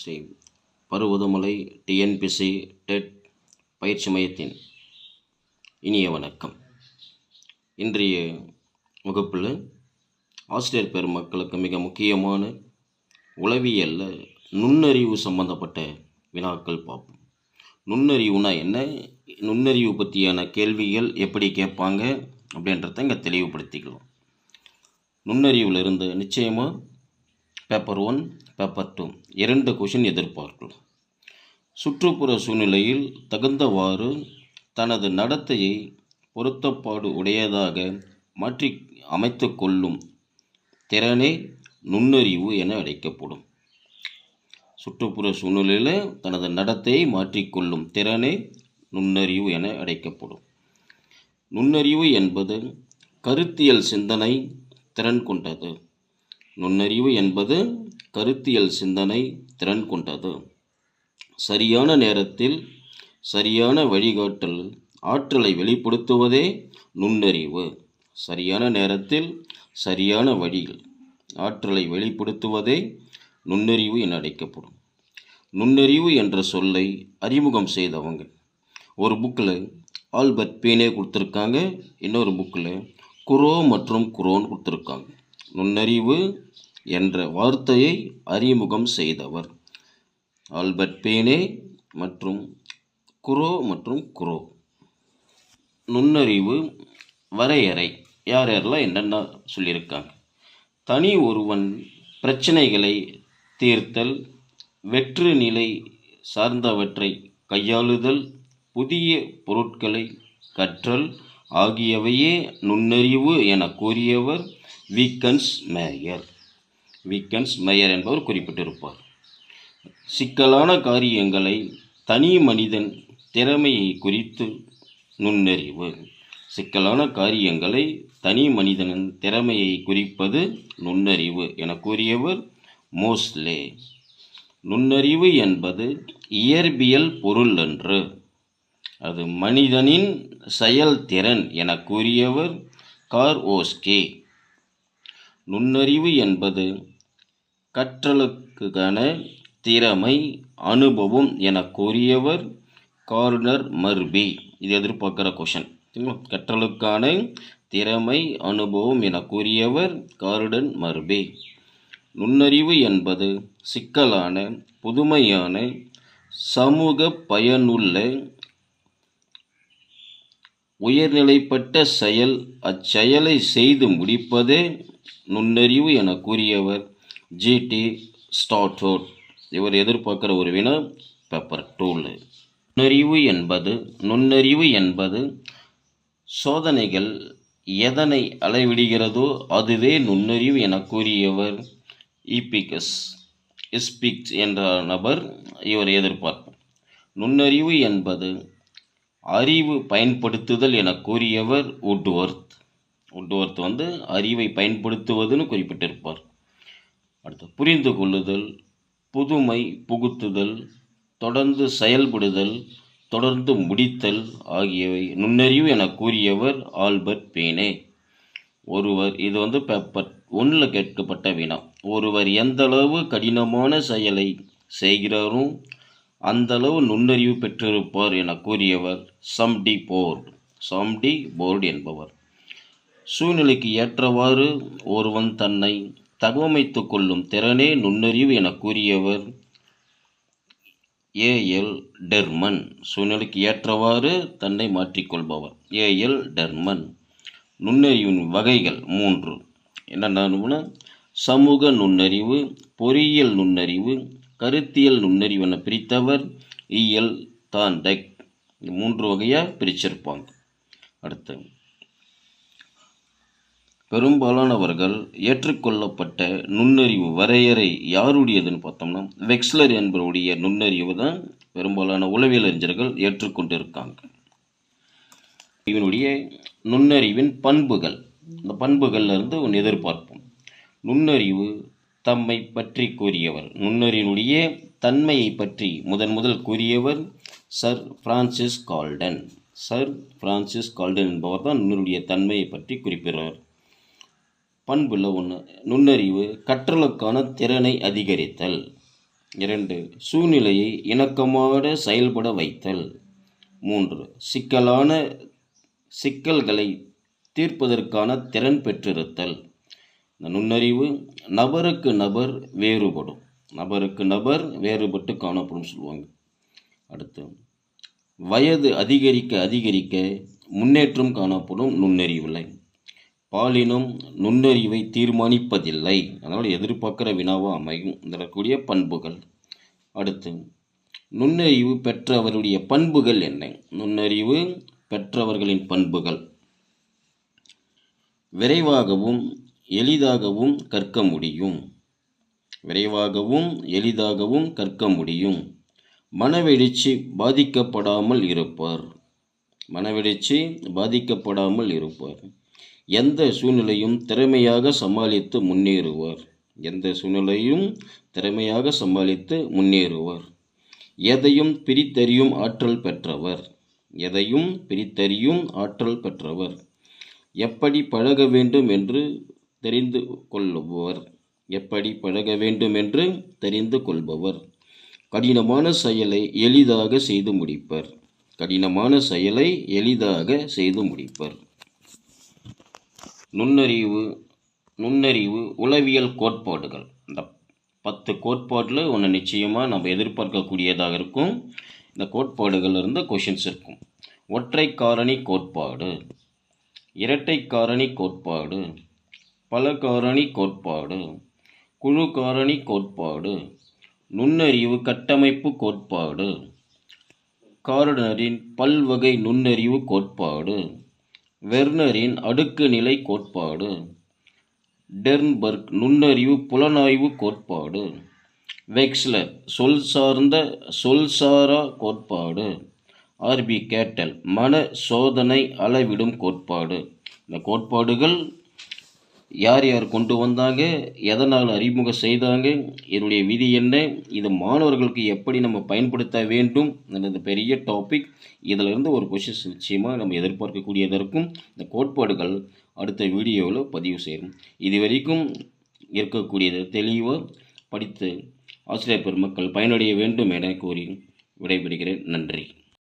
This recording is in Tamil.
ஸ்ரீ பருவதமலை டிஎன்பிசி டெட் பயிற்சி மையத்தின் இனிய வணக்கம். இன்றைய வகுப்பில் ஆசிரியர் பெருமக்களுக்கு மிக முக்கியமான உளவியலில் நுண்ணறிவு சம்பந்தப்பட்ட வினாக்கள் பார்ப்போம். நுண்ணறிவுனா என்ன? நுண்ணறிவு பற்றியான கேள்விகள் எப்படி கேட்பாங்க அப்படின்றத இங்கே தெளிவுபடுத்திக்கலாம். நுண்ணறிவில் இருந்து நிச்சயமாக பேப்பர் ஒன் பேப்பர் டூ இரண்டு கொஷின் எதிர்பார்க்கலாம் சுற்றுப்புற சூழ்நிலையில் தகுந்தவாறு தனது நடத்தையை பொருத்தப்பாடு உடையதாக மாற்றி அமைத்து கொள்ளும் திறனே நுண்ணறிவு என அழைக்கப்படும். சுற்றுப்புற சூழ்நிலையில் தனது நடத்தையை மாற்றிக்கொள்ளும் திறனே நுண்ணறிவு என அழைக்கப்படும். நுண்ணறிவு என்பது கருத்தியல் சிந்தனை திறன் கொண்டது. நுண்ணறிவு என்பது கருத்தியல் சிந்தனை திறன் கொண்டது சரியான நேரத்தில் சரியான வழிகாட்டல் ஆற்றலை வெளிப்படுத்துவதே நுண்ணறிவு. சரியான நேரத்தில் சரியான வழியில் ஆற்றலை வெளிப்படுத்துவதே நுண்ணறிவு என அழைக்கப்படும். நுண்ணறிவு என்ற சொல்லை அறிமுகம் செய்தவங்க. ஒரு புக்கில் ஆல்பர்ட் பீனே கொடுத்துருக்காங்க. இன்னொரு புக்கில் குரோ மற்றும் குரோன் கொடுத்துருக்காங்க. நுண்ணறிவு என்ற வார்த்தையை அறிமுகம் செய்தவர். ஆல்பர்ட் பேனே மற்றும் குரோ மற்றும் குரோ. நுண்ணறிவு வரையறை யார் யாரெல்லாம் என்னென்ன சொல்லியிருக்காங்க. தனி ஒருவன் பிரச்சனைகளை தீர்த்தல் வெற்று நிலை சார்ந்தவற்றை கையாளுதல் புதிய பொருட்களை கற்றல் ஆகியவையே நுண்ணறிவு என கூறியவர் வீக்கன்ஸ் மேயர். விக்கன்ஸ் மேயர் என்பவர் குறிப்பிட்டிருப்பார். சிக்கலான காரியங்களை தனி மனிதன் திறமையை குறித்து நுண்ணறிவு. சிக்கலான காரியங்களை தனி மனிதனின் திறமையை குறிப்பது நுண்ணறிவு என கூறியவர் மோஸ்லே. நுண்ணறிவு என்பது இயற்பியல் பொருள் அன்று அது மனிதனின் செயல்திறன் என கூறியவர் கார் ஓஸ்கே. நுண்ணறிவு என்பது கற்றலுக்கான திறமை அனுபவம் என கூறியவர் கார்னர் மர்பி. இது எதிர்பார்க்குற கொஷின் கற்றலுக்கான திறமை அனுபவம் என கூறியவர் கார்டன் மர்பி. நுண்ணறிவு என்பது சிக்கலான புதுமையான சமூக பயனுள்ள உயர்நிலைப்பட்ட செயல் அச்செயலை செய்து முடிப்பதே நுண்ணறிவு என கூறியவர் ஜிடி ஸ்டாட்டோட் இவர் எதிர்பார்க்குற ஒரு வினா பேப்பர் டூல் நுண்ணறிவு என்பது நுண்ணறிவு என்பது சோதனைகள் எதனை அளவிடுகிறதோ அதுவே நுண்ணறிவு என கூறியவர் இபிகஸ் இஸ்பிக்ஸ் என்ற நபர் இவர் எதிர்பார்ப்பார் நுண்ணறிவு என்பது அறிவு பயன்படுத்துதல் என கூறியவர் உட்வொர்த் உட்வொர்த் வந்து அறிவை பயன்படுத்துவதுன்னு குறிப்பிட்டிருப்பார். அடுத்து புரிந்து கொள்ளுதல் புதுமை புகுத்துதல் தொடர்ந்து செயல்படுதல் தொடர்ந்து முடித்தல் ஆகியவை நுண்ணறிவு என கூறியவர் ஆல்பர்ட் பேனே. ஒருவர் இது வந்து பேப்பர் ஒன்றில் கேட்கப்பட்ட வினா. ஒருவர் எந்த அளவு கடினமான செயலை செய்கிறாரோ அந்தளவு நுண்ணறிவு பெற்றிருப்பார் என கூறியவர் சம்டி போர்டு. சம்டி போர்டு என்பவர். சூழ்நிலைக்கு ஏற்றவாறு ஒருவன் தன்னை தகவமைத்து கொள்ளும் திறனே நுண்ணறிவு என கூறியவர் ஏஎல் டெர்மன். சூழ்நிலைக்கு ஏற்றவாறு தன்னை மாற்றிக்கொள்பவர். ஏஎல் டெர்மன். நுண்ணறிவின் வகைகள் மூன்று. என்னென்ன சமூக நுண்ணறிவு பொறியியல் நுண்ணறிவு கருத்தியல் நுண்ணறிவு என பிரித்தவர் இஎல் தாண்டெக். மூன்று வகையாக பிரிச்சிருப்பாங்க. அடுத்து பெரும்பாலானவர்கள் ஏற்றுக்கொள்ளப்பட்ட நுண்ணறிவு வரையறை யாருடையதுன்னு பார்த்தோம்னா வெக்ஸ்லர் என்பவருடைய நுண்ணறிவு தான் பெரும்பாலான உளவியல் அறிஞர்கள் ஏற்றுக்கொண்டிருக்காங்க. இவனுடைய நுண்ணறிவின் பண்புகள். இந்த பண்புகள்லேருந்து ஒன்று எதிர்பார்ப்போம். நுண்ணறிவு தம்மை பற்றி கூறியவர். நுண்ணறிவினுடைய தன்மையை பற்றி முதன் முதல் கூறியவர் sir Francis Galton. Sir Francis Galton என்பவர் தான் நுண்ணுடைய தன்மையை பற்றி குறிப்பிடுறார். பண்புல ஒன்று நுண்ணறிவு கற்றலுக்கான திறனை அதிகரித்தல். இரண்டு சூழ்நிலையை இணக்கமாக செயல்பட வைத்தல். மூன்று சிக்கலான சிக்கல்களை தீர்ப்பதற்கான திறன் பெற்றிருத்தல். இந்த நுண்ணறிவு நபருக்கு நபர் வேறுபடும். நபருக்கு நபர் வேறுபட்டு காணப்படும் சொல்லுவாங்க. அடுத்து வயது அதிகரிக்க அதிகரிக்க முன்னேற்றம் காணப்படும் நுண்ணறிவில். பாலினம் நுண்ணறிவை தீர்மானிப்பதில்லை. அதனால் எதிர்பார்க்குற வினாவாக அமையும். தரக்கூடிய பண்புகள். அடுத்து நுண்ணறிவு பெற்றவருடைய பண்புகள் என்ன? நுண்ணறிவு பெற்றவர்களின் பண்புகள். விரைவாகவும் எளிதாகவும் கற்க முடியும். விரைவாகவும் எளிதாகவும் கற்க முடியும். மனவெழுச்சி பாதிக்கப்படாமல் இருப்பார். மனவெழுச்சி பாதிக்கப்படாமல் இருப்பார். எந்த சூழ்நிலையும் திறமையாக சமாளித்து முன்னேறுவார். எந்த சூழ்நிலையும் திறமையாக சமாளித்து முன்னேறுவார். எதையும் பிரித்தறியும் ஆற்றல் பெற்றவர். எதையும் பிரித்தறியும் ஆற்றல் பெற்றவர். எப்படி பழக வேண்டும் என்று தெரிந்து கொள்ளுபவர் எப்படி பழக வேண்டும் என்று தெரிந்து கொள்பவர். கடினமான செயலை எளிதாக செய்து முடிப்பர். கடினமான செயலை எளிதாக செய்து முடிப்பர். நுண்ணறிவு நுண்ணறிவு உளவியல் கோட்பாடுகள். இந்த பத்து கோட்பாட்டில் ஒன்று நிச்சயமாக நம்ம எதிர்பார்க்கக்கூடியதாக இருக்கும். இந்த கோட்பாடுகள் இருந்து கொஷின்ஸ் இருக்கும். ஒற்றை காரணி கோட்பாடு. இரட்டை காரணி கோட்பாடு. பல காரணி கோட்பாடு. குழு காரணி கோட்பாடு. நுண்ணறிவு கட்டமைப்பு கோட்பாடு. கார்டனரின் பல்வகை நுண்ணறிவு கோட்பாடு. வெர்னரின் அடுக்கு நிலை கோட்பாடு. டெர்ன்பர்க் நுண்ணறிவு புலனாய்வு கோட்பாடு. வெக்ஸ்லர் சொல் சார்ந்த சொல்சாரா கோட்பாடு. ஆர்பி கேட்டல் மன சோதனை அளவிடும் கோட்பாடு. இந்த கோட்பாடுகள் யார் யார் கொண்டு வந்தாங்க எதனால் அறிமுகம் செய்தாங்க இதனுடைய விதி என்ன இது மாணவர்களுக்கு எப்படி நம்ம பயன்படுத்த வேண்டும் இந்த பெரிய டாபிக் இதிலிருந்து ஒரு கொஷின்ஸ் நிச்சயமாக நம்ம எதிர்பார்க்கக்கூடியதாக இருக்கும் இந்த கோட்பாடுகள் அடுத்த வீடியோவில் பதிவு செய்யும் இது வரைக்கும் இருக்கக்கூடியது தெளிவாக படித்து ஆசிரியர் பெருமக்கள் பயனடைய வேண்டும் என கூறி விடைபெறுகிறேன். நன்றி.